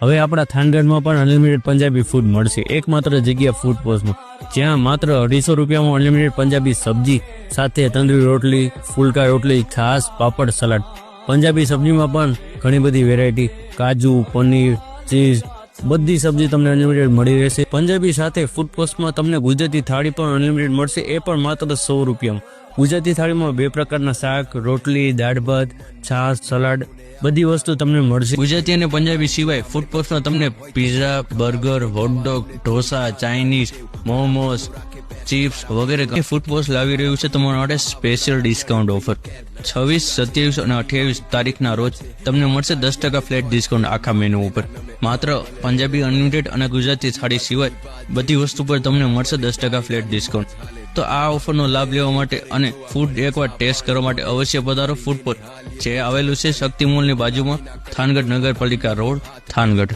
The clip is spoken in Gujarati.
હવે આપણા થાનગઢમાં પણ અનલિમિટેડ પંજાબી ફૂડ મળશે. એકમાત્ર જગ્યા ફૂડ પોસ્ટમાં જ્યાં માત્ર અઢીસો રૂપિયામાં અનલિમિટેડ પંજાબી સબ્જી, સાથે તંદૂરી રોટલી, ફુલકા રોટલી છાસ પાપડ સલાડ. પંજાબી સબ્જીમાં પણ ઘણી બધી વેરાયટી કાજુ, પનીર, ચીઝ બધી સબ્જી તમને અનલિમિટેડ મળી રહેશે. પંજાબી સાથે ફૂડ પોસ્ટમાં તમને ગુજરાતી થાળી પણ અનલિમિટેડ મળશે. એ પણ માત્ર સો રૂપિયામાં. ગુજરાતી થાળીમાં બે પ્રકારના શાક, રોટલી, દાળ ભાત, છાશ, સલાડ, બધી વસ્તુ તમને મળશે. ગુજરાતી અને પંજાબી સિવાય ફૂડ પોસ્ટમાં તમને pizza burger hot dog dosa Chinese momos chips વગેરે ફૂડ પોસ્ટ લાવી રહ્યું છે તમારા માટે સ્પેશિયલ ડિસ્કાઉન્ટ ઓફર છવ્વીસ, સત્યાવીસ અને અઠ્યાવીસ તારીખના રોજ તમને મળશે દસ ટકા ફ્લેટ ડિસ્કાઉન્ટ આખા મેનુ ઉપર. માત્ર પંજાબી અનલિમિટેડ અને ગુજરાતી થાળી સિવાય બધી વસ્તુ પર તમને મળશે દસ ટકા ફ્લેટ ડિસ્કાઉન્ટ તો આ ઓફરનો લાભ લેવા માટે અને ફૂડ એકવાર ટેસ્ટ કરવા માટે અવશ્ય પધારો ફૂડ પર. જે આવેલું છે શક્તિ મોલની બાજુમાં થાનગઢ નગરપાલિકા રોડ, થાનગઢ.